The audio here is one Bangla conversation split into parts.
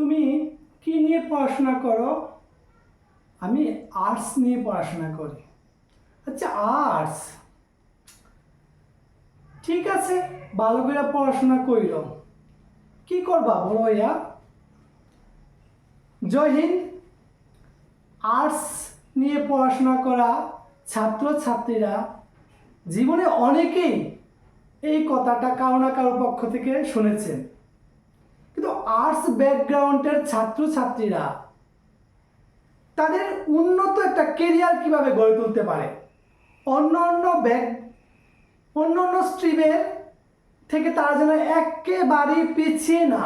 তুমি কি নিয়ে পড়াশোনা করো? আমি আর্টস নিয়ে পড়াশোনা করি। আচ্ছা আর্টস ঠিক আছে, ভালো করে পড়াশোনা কইর। কি করবা বলো ইয়া জয় হিন্দ। আর্টস নিয়ে পড়াশোনা করা ছাত্র ছাত্রীরা জীবনে অনেকেই এই কথাটা কারও না কারোর পক্ষ থেকে শুনেছেন। কিন্তু আর্টস ব্যাকগ্রাউন্ডের ছাত্র ছাত্রীরা তাদের উন্নত একটা কেরিয়ার কীভাবে গড়ে তুলতে পারে? অন্য অন্য ব্যাক অন্য অন্য স্ট্রিমের থেকে তারা যেন একেবারেই পিছিয়ে না,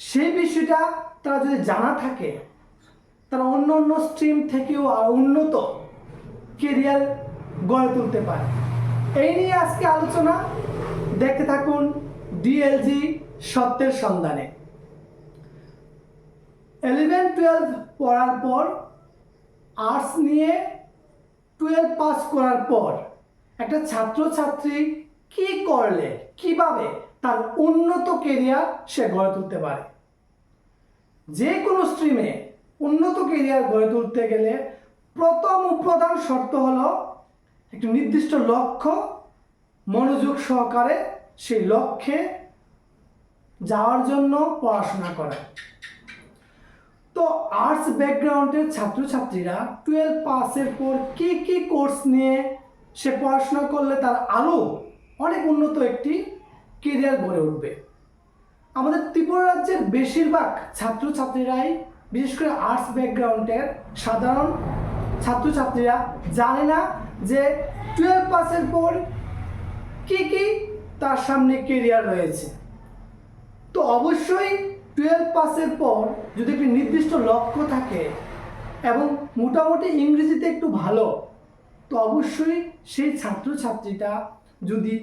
সেই বিষয়টা তারা যদি জানা থাকে, তারা অন্য অন্য স্ট্রিম থেকেও আর উন্নত কেরিয়ার গড়ে তুলতে পারে। এই নিয়ে আজকে আলোচনা। দেখতে থাকুন ডিএলজি সত্যের সন্ধানে। ইলেভেন টুয়েলভ পড়ার পর আর্টস নিয়ে টুয়েলভ পাস করার পর, একটা ছাত্রছাত্রী কি করলে, কীভাবে তার উন্নত কেরিয়ার সে গড়ে তুলতে পারে? যে কোনো স্ট্রিমে উন্নত কেরিয়ার গড়ে তুলতে গেলে প্রথম প্রধান শর্ত হলো একটি নির্দিষ্ট লক্ষ্য মনোযোগ সহকারে সেই লক্ষ্যে যাওয়ার জন্য পড়াশোনা করা। তো আর্টস ব্যাকগ্রাউন্ডের ছাত্রছাত্রীরা টুয়েলভ পাসের পর কি কি কোর্স নিয়ে সে পড়াশোনা করলে তার আরও অনেক উন্নত একটি কেরিয়ার গড়ে উঠবে। আমাদের ত্রিপুরা রাজ্যের বেশিরভাগ ছাত্রছাত্রীরাই, বিশেষ করে আর্টস ব্যাকগ্রাউন্ডের সাধারণ ছাত্রছাত্রীরা জানে না যে টুয়েলভ পাসের পর কি কি তার সামনে কেরিয়ার রয়েছে। অবশ্যই টুয়েলভ পাসের পর যদি একটি নির্দিষ্ট লক্ষ্য থাকে এবং মোটামুটি ইংরেজিতে একটু ভালো, তো অবশ্যই সেই ছাত্রছাত্রীটা যদি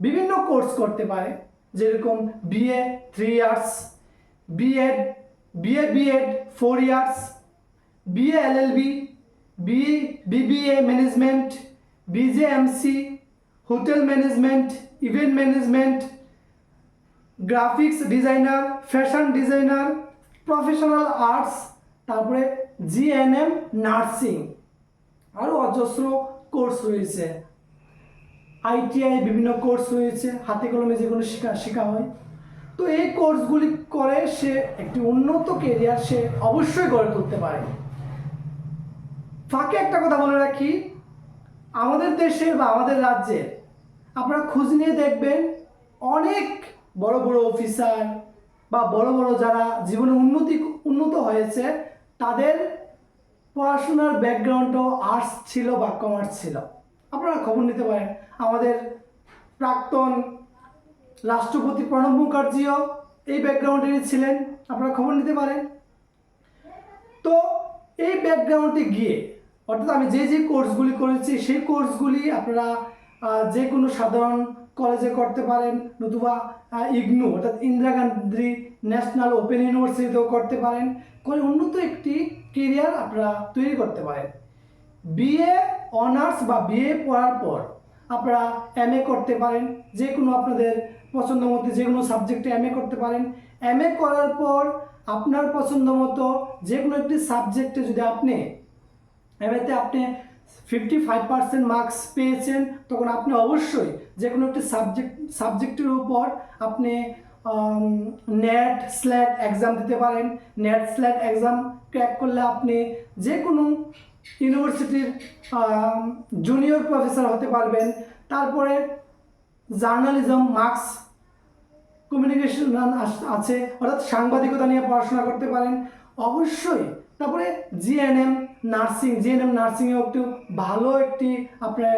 বিভিন্ন কোর্স করতে পারে, যেরকম BA three years BEd BA BEd four years BA LLB B BBA management BJMC hotel management event management graphics designer fashion designer professional arts তারপরে জিএনএম নার্সিং আরও অজস্র কোর্স রয়েছে। আইটিআই বিভিন্ন কোর্স রয়েছে। হাতে কলমে যেগুলো শেখা শেখা হয়। তো এই কোর্সগুলি করে সে একটি উন্নত কেরিয়ার সে অবশ্যই গড়ে তুলতে পারে। ফাঁকে একটা কথা বলে রাখি, আমাদের দেশের বা আমাদের রাজ্যের আপনারা খোঁজ নিয়ে দেখবেন অনেক বড় বড় অফিসার বা বড় বড় যারা জীবনে উন্নতি, উন্নত হয়েছে, তাদের পড়াশোনার ব্যাকগ্রাউন্ডও আর্টস ছিল বা কমার্স ছিল। আপনারা খবর নিতে পারেন, আমাদের প্রাক্তন রাষ্ট্রপতি প্রণব মুখার্জিও এই ব্যাকগ্রাউন্ডেরই ছিলেন, আপনারা খবর নিতে পারেন। তো এই ব্যাকগ্রাউন্ডে গিয়ে, অর্থাৎ আমি যে যে কোর্সগুলি করেছি, সেই কোর্সগুলি আপনারা যে কোনো সাধারণ কলেজে করতে পারেন, নতুবা ইগনু, অর্থাৎ ইন্দিরা গান্ধী ন্যাশনাল ওপেন ইউনিভার্সিটিতেও করতে পারেন, করে উন্নত একটি কেরিয়ার আপনারা তৈরি করতে পারেন। বিএ অনার্স বা বিএ পড়ার পর আপনারা এম করতে পারেন, যে কোনো আপনাদের পছন্দ মতো যে কোনো সাবজেক্টে এম করতে পারেন। এম করার পর আপনার পছন্দ মতো যে কোনো একটি সাবজেক্টে যদি আপনি এমএতে আপনি ফিফটি ফাইভ পার্সেন্ট মার্কস পেয়েছেন, তখন আপনি অবশ্যই যে কোনো একটি সাবজেক্ট সাবজেক্টের উপর আপনি নেট স্ল্যাট এক্সাম দিতে পারেন। নেট স্ল্যাট এক্সাম ক্র্যাক করলে আপনি যে কোনো ইউনিভার্সিটির জুনিয়র প্রফেসর হতে পারবেন। তারপরে জার্নালিজম মার্কস কমিউনিকেশন আছে। অর্থাৎ সাংবাদিকতা নিয়ে পড়াশোনা করতে পারেন। অবশ্যই। তারপরে জিএনএম নার্সিং জিএনএম নার্সিংয়েও একটু ভালো একটি আপনার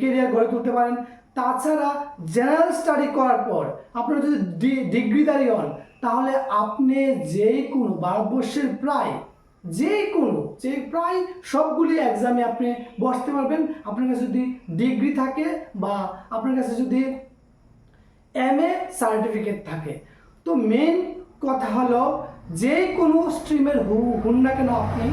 কেরিয়ার গড়ে তুলতে পারেন। তাছাড়া জেনারেল স্টাডি করার পর আপনারা যদি ডিগ্রিধারী হন, তাহলে আপনি যে কোনো ভারতবর্ষের প্রায় যে কোনো যে প্রায় সবগুলি এক্সামে আপনি বসতে পারবেন। আপনার কাছে যদি ডিগ্রি থাকে বা আপনার কাছে যদি এম এ সার্টিফিকেট থাকে। তো মেন কথা হলো যে কোনো স্ট্রিমের হু, হুন না কেন আপনি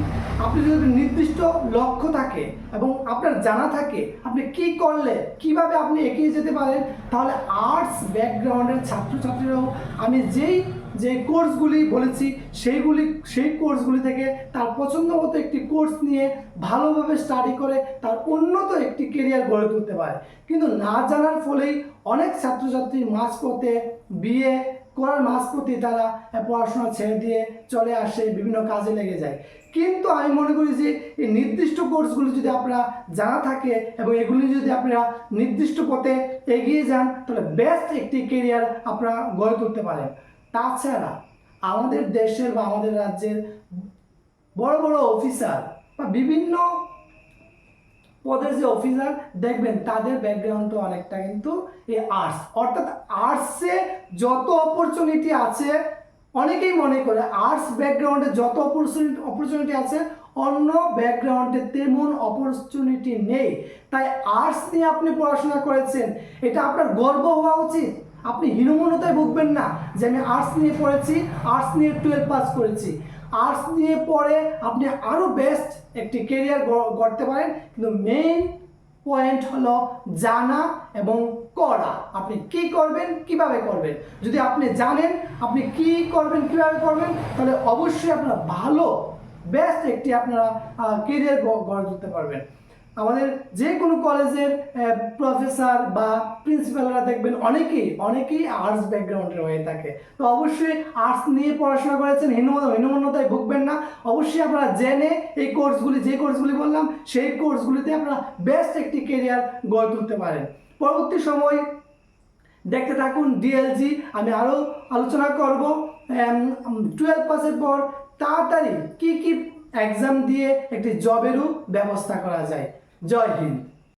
আপনি যদি নির্দিষ্ট লক্ষ্য থাকে এবং আপনার জানা থাকে, আপনি কি করলে, কীভাবে আপনি এগিয়ে যেতে পারেন, তাহলে আর্টস ব্যাকগ্রাউন্ডের ছাত্রছাত্রীরাও, আমি যেই, যে কোর্সগুলি বলেছি, সেইগুলি, সেই কোর্সগুলি থেকে তার পছন্দ মতো একটি কোর্স নিয়ে ভালোভাবে স্টাডি করে তার উন্নত একটি কেরিয়ার গড়ে তুলতে পারে। কিন্তু না জানার ফলেই অনেক ছাত্রছাত্রী মাঝপথে বিয়ে করার মাঝপথে তারা পড়াশোনা ছেড়ে দিয়ে চলে আসে, বিভিন্ন কাজে লেগে যায়। কিন্তু আমি মনে করি যে এই নির্দিষ্ট কোর্সগুলি যদি আপনারা জানা থাকে এবং এগুলি যদি আপনারা নির্দিষ্ট পথে এগিয়ে যান, তাহলে বেস্ট একটি কেরিয়ার আপনারা গড়ে তুলতে পারেন। তাছাড়া আমাদের দেশের বা আমাদের রাজ্যের বড় বড় অফিসার বা বিভিন্ন পদের যে অফিসার দেখবেন তাদের ব্যাকগ্রাউন্ড অনেকটা কিন্তু এই আর্টস অর্থাৎ আর্টসে যত অপরচুনিটি আছে, অনেকেই মনে করে আর্টস ব্যাকগ্রাউন্ডে যত অপরচুনিটি অপরচুনিটি আছে, অন্য ব্যাকগ্রাউন্ডে তেমন অপরচুনিটি নেই। তাই আর্টস নিয়ে আপনি পড়াশোনা করেছেন, এটা আপনার গর্ব হওয়া উচিত? আপনি হীনমন্যতায় ভুগবেন না যে আমি আর্টস নিয়ে পড়েছি আর্টস নিয়ে টুয়েলভ পাস করেছি। আর্টস নিয়ে পড়ে আপনি আরও বেস্ট একটি কেরিয়ার গড়তে পারেন। কিন্তু মেইন পয়েন্ট হলো জানা এবং করা। আপনি কি করবেন, কীভাবে করবেন? যদি আপনি জানেন আপনি কি করবেন, কীভাবে করবেন, তাহলে অবশ্যই আপনারা ভালো বেস্ট একটি আপনারা কেরিয়ার গড়ে তুলতে পারবেন। আমাদের যে কোনো কলেজের প্রফেসর বা প্রিন্সিপালরা দেখবেন অনেকেই অনেকেই আর্টস ব্যাকগ্রাউন্ডের হয়ে থাকে। তো অবশ্যই আর্টস নিয়ে পড়াশোনা করেছেন হীনমত হীনমন্যতায় ভুগবেন না। অবশ্যই আপনারা জেনে এই কোর্সগুলি যে কোর্সগুলি বললাম, সেই কোর্সগুলিতে আপনারা বেস্ট একটি কেরিয়ার গড়ে তুলতে পারেন। পরবর্তী সময় দেখতে থাকুন ডিএলজি আমি আরও আলোচনা করব। টুয়েলভ পাসের পর তাড়াতাড়ি কি কি এক্সাম দিয়ে একটি জবেরও ব্যবস্থা করা যায়। জয় হিন্দ